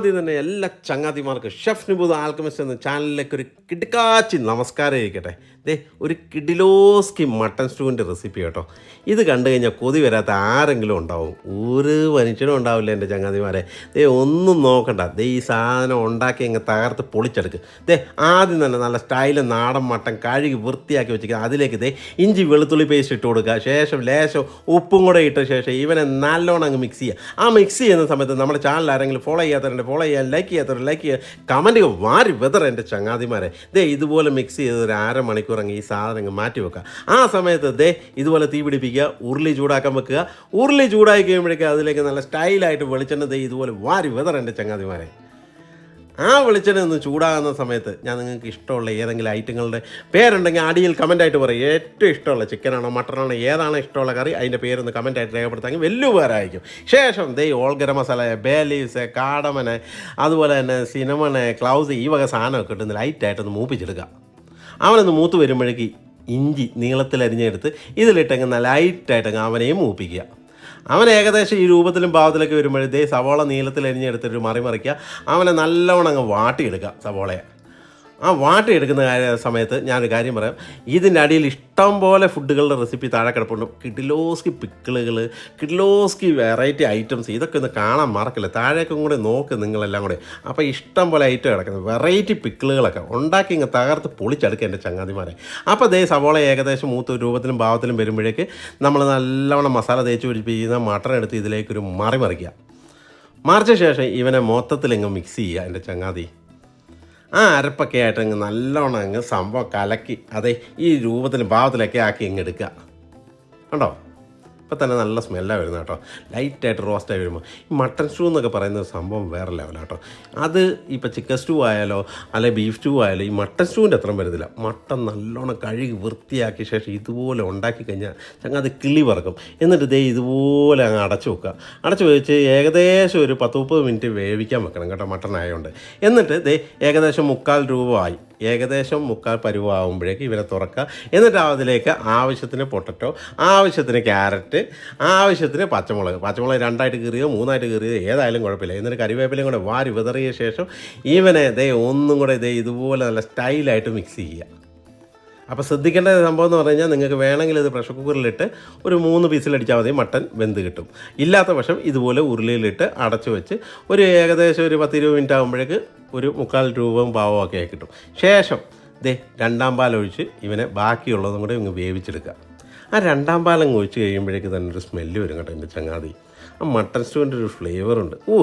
ആദ്യം തന്നെ എല്ലാ ചങ്ങാതിമാർക്കും ഷെഫ് നിബുദ് ആൽക്കമിസ്റ്റ് എന്ന ചാനലിലേക്ക് ഒരു കിടുക്കാച്ചി നമസ്കാരം ഇരിക്കട്ടെ ദേ ഒരു കിഡിലോസ്കി മട്ടൻ സ്റ്റൂവിന്റെ റെസിപ്പി കേട്ടോ. ഇത് കണ്ടു കഴിഞ്ഞാൽ കൊതി വരാത്ത ആരെങ്കിലും ഉണ്ടാവും. ഒരു മനുഷ്യനും ഉണ്ടാവില്ല എന്റെ ചങ്ങാതിമാരെ. ദേ ഒന്നും നോക്കണ്ട. ദേ ഈ സാധനം ഉണ്ടാക്കി അങ്ങ് തകർത്ത് പൊളിച്ചെടുക്ക്. ദേ ആദ്യം തന്നെ നല്ല സ്റ്റൈൽ നാടൻ മട്ടൻ കഴുകി വൃത്തിയാക്കി വെച്ചിരിക്കുക അതിലേക്ക് ദേ ഇഞ്ചി വെളുത്തുള്ളി പേസ്റ്റ് ഇട്ട് കൊടുക്കുക. ശേഷം ലേശം ഉപ്പും കൂടെ ഇട്ട ശേഷം ഇവനെ നല്ലോണം അങ്ങ് മിക്സ് ചെയ്യുക. ആ മിക്സ് ചെയ്യുന്ന സമയത്ത് നമ്മുടെ ചാനൽ ആരെങ്കിലും ഫോളോ ചെയ്യാത്തവരുണ്ട് ഫോളോ ചെയ്യുക ലൈക്ക് ചെയ്യാത്തവർ ലൈക്ക് ചെയ്യുക. കമന്റ് വാരി വെതർ എന്റെ ചങ്ങാതിമാരെ. ദേ ഇതുപോലെ മിക്സ് ചെയ്ത് ഒരു അരമണിക്കൂർ അങ്ങ് ഈ സാധനം മാറ്റി വെക്കുക. ആ സമയത്ത് ദേ ഇതുപോലെ തീ പിടിപ്പിക്കുക ഉരുളി ചൂടാക്കാൻ വെക്കുക. ഉരുളി ചൂടാക്കി കഴിയുമ്പോഴേക്കും അതിലേക്ക് നല്ല സ്റ്റൈലായിട്ട് വെളിച്ചെണ്ണ ദേ ഇതുപോലെ വാരി വെതർ എന്റെ ചങ്ങാതിമാരെ. ആ വെളിച്ചെണ്ണ ഒന്ന് ചൂടാകുന്ന സമയത്ത് ഞാൻ നിങ്ങൾക്ക് ഇഷ്ടമുള്ള ഏതെങ്കിലും ഐറ്റങ്ങളുടെ പേരുണ്ടെങ്കിൽ അടിയിൽ കമന്റായിട്ട് പറയും. ഏറ്റവും ഇഷ്ടമുള്ള ചിക്കനാണോ മട്ടനാണോ ഏതാണോ ഇഷ്ടമുള്ള കറി അതിന്റെ പേരൊന്ന് കമന്റായിട്ട് രേഖപ്പെടുത്താമെങ്കിൽ വലിയ ഉപകാരമായിരിക്കും ശേഷം ദേ ഓൾഗര മസാല ബേ ലീവ്സ് കാടമന് അതുപോലെ തന്നെ സിനമണ് ക്ലൗസ് ഈ വക സാധനമൊക്കെ ഇട്ട് ലൈറ്റായിട്ടൊന്ന് മൂപ്പിച്ചെടുക്കുക. അവനൊന്ന് മൂത്ത് വരുമ്പോഴേക്ക് ഇഞ്ചി നീളത്തിൽ അരിഞ്ഞെടുത്ത് ഇതിലിട്ടങ്ങ് ലൈറ്റായിട്ടങ്ങ് അവനെയും മൂപ്പിക്കുക. അവൻ ഏകദേശം ഈ രൂപത്തിലും ഭാവത്തിലൊക്കെ വരുമ്പോഴേ സവോള നീളത്തിൽ എരിഞ്ഞെടുത്തിട്ട് മറി മറിക്കുക അവനെ നല്ലവണ്ണം അങ്ങ് വാട്ടിയെടുക്കുക സവോളയെ. ആ വാട്ടിയെടുക്കുന്ന കാര്യ- സമയത്ത് ഞാനൊരു കാര്യം പറയാം. ഇതിന്റെ അടിയിൽ ഇഷ്ടം പോലെ ഫുഡുകളുടെ റെസിപ്പി താഴെ കിടപ്പുണ്ട്. കിഡിലോസ്കി പിക്കിളുകൾ കിഡിലോസ്കി വെറൈറ്റി ഐറ്റംസ് ഇതൊക്കെ ഒന്ന് കാണാൻ മറക്കില്ല? താഴേക്കും കൂടെ നോക്ക് നിങ്ങളെല്ലാം കൂടെ. അപ്പോൾ ഇഷ്ടം പോലെ ഐറ്റം കിടക്കുന്നത് വെറൈറ്റി പിക്കിളുകളൊക്കെ ഉണ്ടാക്കി ഇങ്ങ് തകർത്ത് പൊളിച്ചെടുക്കുക എന്റെ ചങ്ങാതിമാരെ. അപ്പോൾ ദേ സവോള ഏകദേശം മൂത്ത രൂപത്തിലും ഭാവത്തിലും വരുമ്പോഴേക്ക് നമ്മൾ നല്ലവണ്ണം മസാല തേച്ച് പിടിപ്പിക്കുന്ന മട്ടൺ എടുത്ത് ഇതിലേക്കൊരു മറി മറിക്കുക. മറിച്ച ശേഷം ഇവനെ മൊത്തത്തിലങ്ങ് മിക്സ് ചെയ്യുക എന്റെ ചങ്ങാതി. ആ അരപ്പൊക്കെ ആയിട്ട് അങ്ങ് നല്ലോണം അങ്ങ് സംഭവം കലക്കി അതെ ഈ രൂപത്തിലും ഭാവത്തിലൊക്കെ ആക്കി ഇങ്ങെടുക്കുക കണ്ടോ? ഇപ്പം തന്നെ നല്ല സ്മെല്ലാണ് വരുന്നത് കേട്ടോ. ലൈറ്റായിട്ട് റോസ്റ്റായി വരുമ്പോൾ. ഈ മട്ടൺ സ്റ്റൂ എന്നൊക്കെ പറയുന്ന സംഭവം വേറെ ലെവലാണ് കേട്ടോ. അത് ഇപ്പോൾ ചിക്കൻ സ്റ്റൂ ആയാലോ അല്ലെ ബീഫ് സ്റ്റൂ ആയാലോ ഈ മട്ടൺ സ്റ്റൂവിന്റെ അത്രയും വരുന്നില്ല മട്ടൺ നല്ലോണം കഴുകി വൃത്തിയാക്കിയ ശേഷം ഇതുപോലെ ഉണ്ടാക്കി കഴിഞ്ഞാൽ ചങ്ങ അത് കിളി പറക്കും. എന്നിട്ട് ദേ ഇതുപോലെ അങ്ങ് അടച്ചു വെക്കുക. അടച്ചു വെച്ച് ഏകദേശം ഒരു പത്ത് മുപ്പത് മിനിറ്റ് വേവിക്കാൻ വെക്കണം കേട്ടോ മട്ടൺ ആയതുകൊണ്ട്. എന്നിട്ട് ദേ ഏകദേശം മുക്കാൽ രൂപ ആയി. ഏകദേശം മുക്കാൽ പരുവാകുമ്പോഴേക്ക് ഇവരെ തുറക്കുക. എന്നിട്ട് അതിലേക്ക് ആവശ്യത്തിന് പൊട്ടറ്റോ ആവശ്യത്തിന് ക്യാരറ്റ് ആവശ്യത്തിന് പച്ചമുളക്. പച്ചമുളക് രണ്ടായിട്ട് കീറിയോ മൂന്നായിട്ട് കീറിയോ ഏതായാലും കുഴപ്പമില്ല. എന്നിട്ട് കരിവേപ്പിലയും കൂടെ വാരി വിതറിയ ശേഷം ഇവനെ ദേ ഒന്നും കൂടെ ദേ ഇതുപോലെ നല്ല സ്റ്റൈലായിട്ട് മിക്സ് ചെയ്യുക. അപ്പോൾ ശ്രദ്ധിക്കേണ്ട സംഭവം എന്ന് പറഞ്ഞു കഴിഞ്ഞാൽ നിങ്ങൾക്ക് വേണമെങ്കിൽ ഇത് പ്രഷർ കുക്കറിലിട്ട് ഒരു മൂന്ന് പീസിലടിച്ചാൽ മതി. മട്ടൻ വെന്ത് കിട്ടും. ഇല്ലാത്ത പക്ഷം ഇതുപോലെ ഉരുളിയിലിട്ട് അടച്ചു വെച്ച് ഒരു ഏകദേശം ഒരു പത്ത് ഇരുപത് മിനിറ്റ് ആകുമ്പോഴേക്ക് ഒരു മുക്കാൽ രൂപയും പാവവും ഒക്കെ കിട്ടും. ശേഷം ദേ രണ്ടാം പാലൊഴിച്ച് ഇവനെ ബാക്കിയുള്ളതും കൂടെ ഇങ്ങ് വേവിച്ചെടുക്കുക. ആ രണ്ടാം പാലം ഒഴിച്ച് കഴിയുമ്പോഴേക്ക് തന്നെ ഒരു സ്മെല്ല് വരും കേട്ടോ എന്റെ ചങ്ങാതി. ആ മട്ടൻ സ്റ്റൂവിന്റെ ഒരു ഫ്ലേവറുണ്ട് ഓ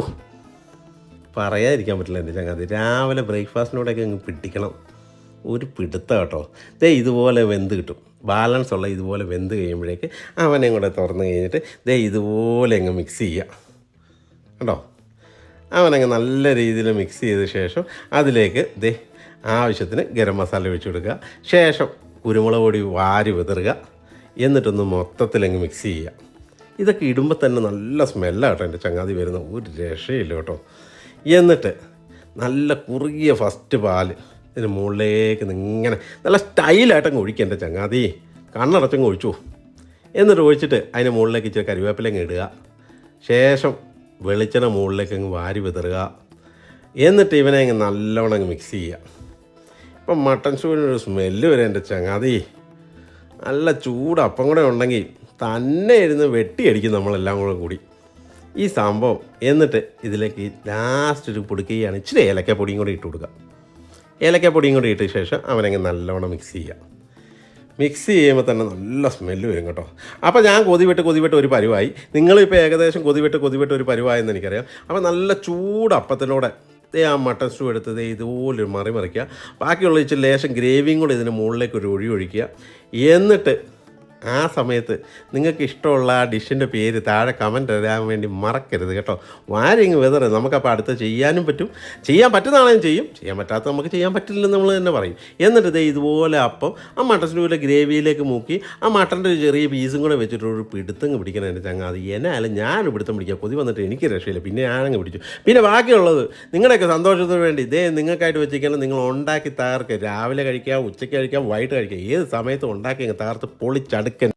പറയാതിരിക്കാൻ പറ്റില്ല എന്റെ ചങ്ങാതി. രാവിലെ ബ്രേക്ക്ഫാസ്റ്റിനോടൊക്കെ അങ്ങ് പിടിക്കണം. ഒരു പിടുത്തം കേട്ടോ. ദേ ഇതുപോലെ വെന്ത് കിട്ടും. ബാലൻസ് ഉള്ള ഇതുപോലെ വെന്ത് കഴിയുമ്പോഴേക്ക് അവനെയും കൂടെ തുറന്ന് കഴിഞ്ഞിട്ട് ദേ ഇതുപോലെ അങ്ങ് മിക്സ് ചെയ്യുക കേട്ടോ? അവനങ്ങ് നല്ല രീതിയിൽ മിക്സ് ചെയ്ത ശേഷം അതിലേക്ക് ദേ ആവശ്യത്തിന് ഗരം മസാല ഒഴിച്ചു കൊടുക്കുക. ശേഷം കുരുമുളക് പൊടി വാരി വിതറുക. എന്നിട്ടൊന്ന് മൊത്തത്തിലങ്ങ് മിക്സ് ചെയ്യുക. ഇതൊക്കെ ഇടുമ്പോൾ തന്നെ നല്ല സ്മെല്ലാണ് കേട്ടോ എന്റെ ചങ്ങാതി വരുന്ന ഒരു രക്ഷയില്ല കേട്ടോ. എന്നിട്ട് നല്ല കുറുകിയ ഫസ്റ്റ് പാൽ ഇതിന് മുകളിലേക്ക് ഇങ്ങനെ നല്ല സ്റ്റൈലായിട്ടങ്ങ് ഒഴിക്കുക എന്റെ ചങ്ങാതി. കണ്ണടച്ചങ്ങ് ഒഴിച്ചു. എന്നിട്ട് ഒഴിച്ചിട്ട് അതിന് മുകളിലേക്ക് ഇച്ചിരി കരിവേപ്പിലങ്ങ് ഇടുക. ശേഷം വെളിച്ചെണ്ണ മുകളിലേക്ക് അങ്ങ് വാരി വിതറുക. എന്നിട്ട് ഇവനെ അങ്ങ് നല്ലവണ്ണം അങ്ങ് മിക്സ് ചെയ്യുക. ഇപ്പം മട്ടൻ സ്റ്റൂവിനൊരു സ്മെല്ല് വരെ എന്റെ ചങ്ങാതി. നല്ല ചൂട് അപ്പം കൂടെ ഉണ്ടെങ്കിൽ തന്നെ ഇരുന്ന് വെട്ടിയടിക്കും നമ്മളെല്ലാം കൂടെ കൂടി. ഈ സംഭവം എന്നിട്ട് ഇതിലേക്ക് ലാസ്റ്റ് ഒരു പൊടിക്കുകയാണ് ഇച്ചിരി ഏലക്കപ്പൊടിയും കൂടി ഇട്ട് കൊടുക്കുക. ഏലക്കപ്പൊടിയും കൂടി ഇട്ട ശേഷം അവനങ്ങ് നല്ലോണം മിക്സ് ചെയ്യുക മിക്സ് ചെയ്യുമ്പോൾ തന്നെ നല്ല സ്മെല്ല് വരും കേട്ടോ. അപ്പോൾ ഞാൻ കൊതിവിട്ട് കൊതിവിട്ട് ഒരു പരുവായി. നിങ്ങളിപ്പോൾ ഏകദേശം കൊതിവിട്ട് കൊതിവിട്ട് ഒരു പരുവായെന്ന് എനിക്കറിയാം. അപ്പോൾ നല്ല ചൂട് അപ്പത്തിലൂടെ ദേ ആ മട്ടൺ സ്റ്റൂ എടുത്ത് ദേ ഇതുപോലെ ഒരു മറി മറിക്കുക ബാക്കിയുള്ള ഇച്ചിരി ലേശം ഗ്രേവിയും കൂടി ഇതിന് മുകളിലേക്ക് ഒരു ഒഴി ഒഴിക്കുക. എന്നിട്ട് ആ സമയത്ത് നിങ്ങൾക്ക് ഇഷ്ടമുള്ള ആ ഡിഷിന്റെ പേര് താഴെ കമന്റ് തരാൻ വേണ്ടി മറക്കരുത് കേട്ടോ. വാരിങ് വെതർ നമുക്കപ്പോൾ അടുത്ത് ചെയ്യാനും പറ്റും. ചെയ്യാൻ പറ്റുന്നതാണെങ്കിൽ ചെയ്യും. ചെയ്യാൻ പറ്റാത്ത നമുക്ക് ചെയ്യാൻ പറ്റില്ലെന്ന് നമ്മൾ തന്നെ പറയും. എന്നിട്ട് ദേ ഇതുപോലെ അപ്പം ആ മട്ടൻ സ്റ്റൂവിലെ ഗ്രേവിയിലേക്ക് മൂക്കി ആ മട്ടന്റെ ഒരു ചെറിയ പീസും കൂടെ വെച്ചിട്ട് ഒരു പിടുത്തങ്ങ് പിടിക്കണം എന്റെ ചങ്ങ അത് എന്നാലും ഞാൻ പിടുത്തം പിടിക്കുക കൊതി വന്നിട്ട് എനിക്ക് രക്ഷയില്ല. പിന്നെ ഞാനങ്ങ് പിടിച്ചു. പിന്നെ ബാക്കിയുള്ളത് നിങ്ങളുടെയൊക്കെ സന്തോഷത്തിന് വേണ്ടി ഇതേ നിങ്ങൾക്കായിട്ട് വെച്ചിരിക്കണം നിങ്ങൾ ഉണ്ടാക്കി തകർക്കുക രാവിലെ കഴിക്കുക ഉച്ചയ്ക്ക് കഴിക്കുക വൈകിട്ട് കഴിക്കുക. ഏത് സമയത്തും ഉണ്ടാക്കി തകർത്ത് തകർത്ത് ಅದಕ್ಕೆ